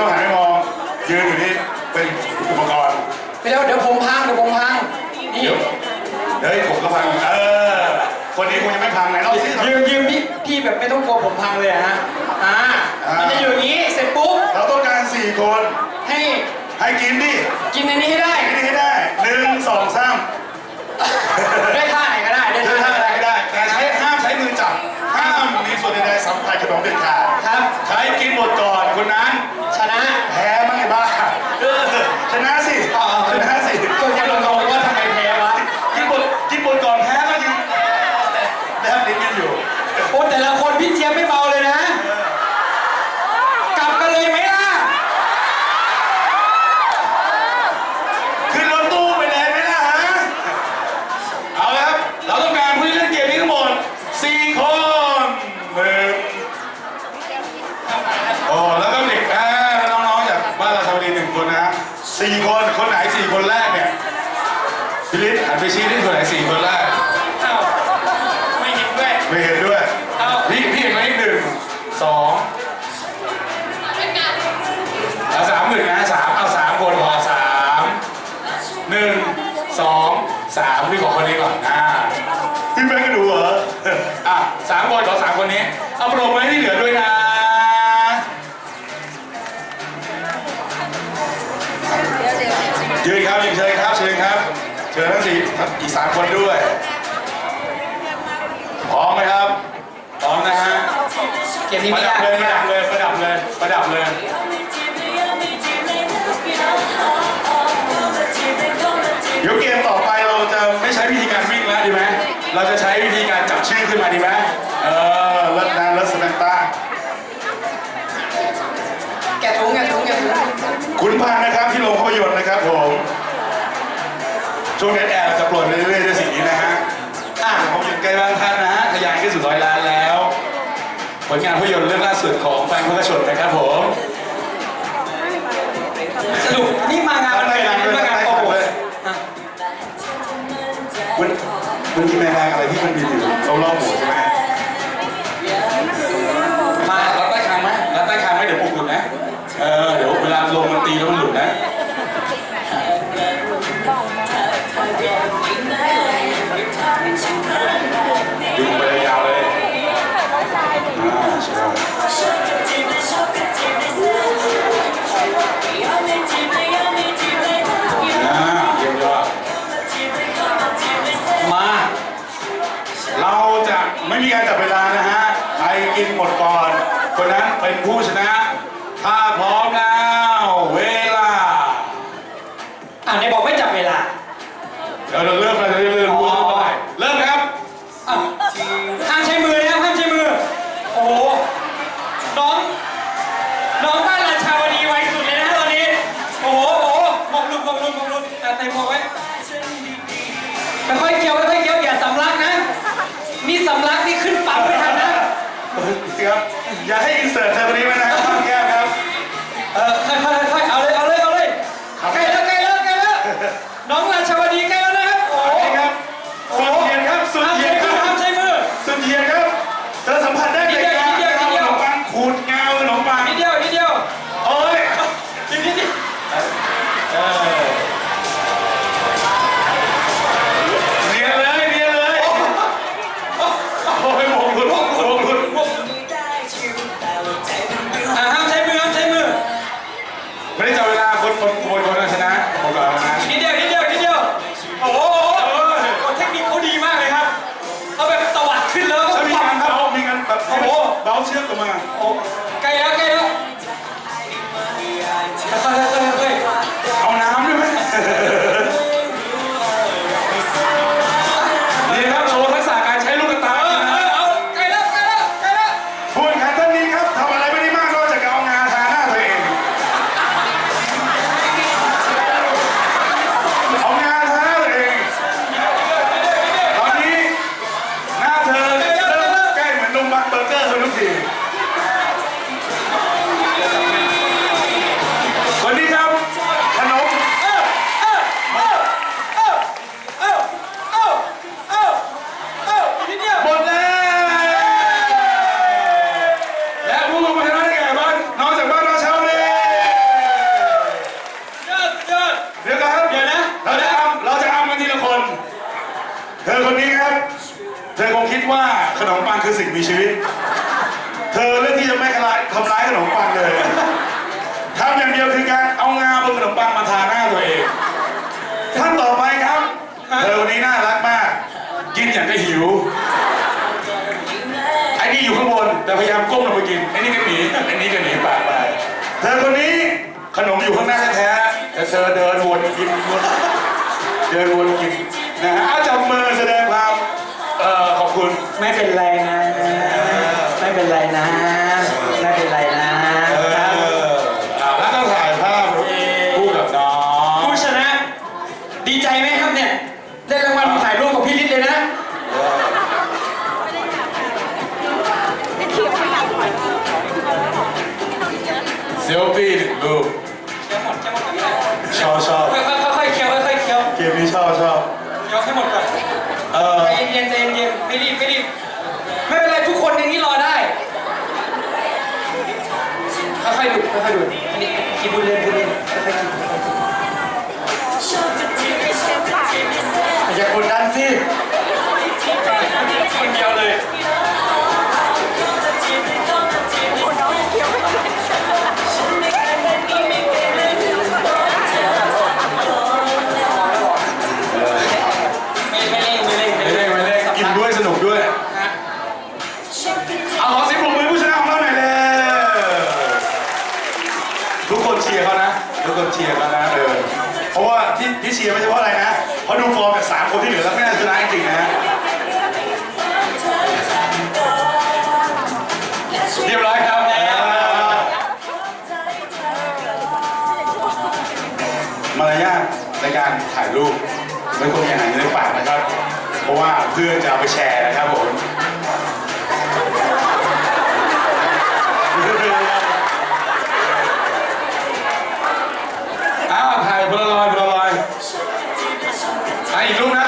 ต้องหันไปมองยืนอยู่นี่เป็นอุปกรณ์เดี๋ยวเดี๋ยวผมพังเดี๋ยวผมพังนี่เดี๋ยวเฮ้ยผมก็พังเออคนนี้คงยังไม่พังไหนเราสิยืมยืมพี่พี่แบบไม่ต้องกลัวผมพังเลยอะฮะอ่าอ่ามัมันจะอยู่อย่างนี้เสร็จปุ๊บเราต้องการสี่คนให้ให้กินดิกินในนี้ให้ได้กินให้ได้หนึ่งสองสามได้ท่าไหนก็ได้ได้เดิท่านไหนทางก็อะไรได้ก็ได้แต่ใช้ห้ามใช้มือจับห้ามมีส่วนใดๆสัมผัสขนมเด็ดขาดครับใช้กินหมดก่อนคนนั้น ชนะ แพ้มั้งไอ้บ้าเออชนะสิ อ๋อ ชนะสิ ก็ยังงงว่าทำไมแพ้วะ กินหมดกินหมดก่อนแพ้ก็ยังแลบลิ้นกันอยู่ โอ้แต่ละคนพี่เจี๊ยบไม่เบาเลยนะ กลับกันเลยไหมล่ะ ขึ้นรถตู้ไปเลยไหมล่ะฮะเอาละครับเราต้องการผู้ที่เล่นเกมนี้ทั้งหมดสี่คนหนึ่งโอ้แล้วก็เด็กอ่าน้องๆจากบ้านราชาวดีหนึ่งคนนะฮะ สี่คนคนไหนสี่คนแรกเนี่ยพี่ลิศหันไปชี้ที่คนไหนสี่คนแรกเอ้าไม่เห็นด้วยไม่เห็นด้วยเอ้าพี่พี่เห็นไหมหนึ่งสองเอาสามหนึ่งนะสามเอาสามคนพอสามหนึ่งสองสามพี่ขอคนนี้ก่อนอ่าพี่แม่ก็ดูเหรออะสามคนขอสามคนนี้เอาโปรโมทให้ที่เหลือด้วยนะ ชิญครับเชิญครับ เชิญทั้งสี่ทั้งอีกสามคนด้วย พร้อมไหมครับ พร้อมนะฮะ เกมนี้ปไม่ระดัยาบกเลยประดับเลยประดับเลยประดับเลย เดี๋ยวเกมต่อไปเราจะไม่ใช้วิธีการวิ่งแล้วดีไหม เราจะใช้วิธีการจับชื่อขึ้นมาดีไหมเออเลิศนะเลิศสแมนต้า แกะถุงแกะถุงแกะถุงคุณพันธ์นะครับที่โรงภาพยนตร์นะครับผม ช่วงนี้แอร์จะปลดเรื่อยๆด้วยสิ่งนี้นะฮะอะภาพยนตร์ใกล้บ้านท่านนะฮะทะยานขึ้นสู่ร้อยล้านแล้ว ผลงานภาพยนตร์เรื่องล่าสุดของแฟนพุทธชนนะครับผมสรุปนี่มางานอะไรนะนี่มางานโปรโมทอะมันมันมีแมลงอะไรที่มันบินอยู่รอบๆหัวใช่ไหม อ่าเยี่ยมยอดมา เราจะไม่มีการจับเวลานะฮะ ใครกินหมดก่อน คนนั้นเป็นผู้ชนะ ถ้าพร้อมแล้วเวลา อะในบอกไม่จับเวลา เดี๋ยวเราเริ่มเราจะเริ่มเริ่มพูดเท่าไหร่เริ่มครับ อะห้ามใช้ ครับอย่ เอาเชือกออกมา เธอคงคิดว่าขนมปังคือสิ่งมีชีวิต เธอเลือกที่จะไม่ทำร้ายขนมปังเลยทำอย่างเดียวคือการเอางาบนขนมปังมาทาหน้าตัวเองท่านต่อไปครับ เธอวันนี้น่ารักมาก กินอย่างก็หิว ไอ้นี่อยู่ข้างบนแต่พยายามก้มลงไปกิน ไอ้นี่ก็หนี ไอ้นี่ก็หนีปากไป เธอคนนี้ขนมอยู่ข้างหน้าแท้แต่เธอเดินวนกินวนเดินวนกินนะฮะ เป็นไรนะ ไม่เป็นไรนะ ไม่เป็นไรนะเอครับอเอาแล้วก็ถ่ายภาพคู่กับน้องผู้ชนะ ดีใจไหมครับเนี่ย ได้รางวัลถ่ายรูปกับพี่ฤทธิ์เลยนะ เซลฟี่หนึ่งรูปเคี้ยวหมดเคี้ยวหมดชอบชอบค่อยๆเคี้ยวค่อยๆเคี้ยวเกมนี้ชอบชอบเคี้ยวให้หมดก่อนเออใจเย็นๆใจเย็นๆไม่รีบไม่รีบ ไม่เป็นไรทุกคนในนี้รอได้ค่อยๆดูค่อยๆดูอันนี้คิดบุญเล่นบุญเล่นค่อยๆคิดอย่ากดดันสิ ที่เชียร์ไม่ใช่เพราะอะไรนะ เพราะดูฟอร์มจากสามคนที่เหลือแล้วไม่น่าชนะจริงนะฮะเรียบร้อยครับมารยาทในการถ่ายรูปไม่ควรอย่างไหนในปากนะครับ เพราะว่าเพื่อจะเอาไปแชร์นะครับผม Hay luna.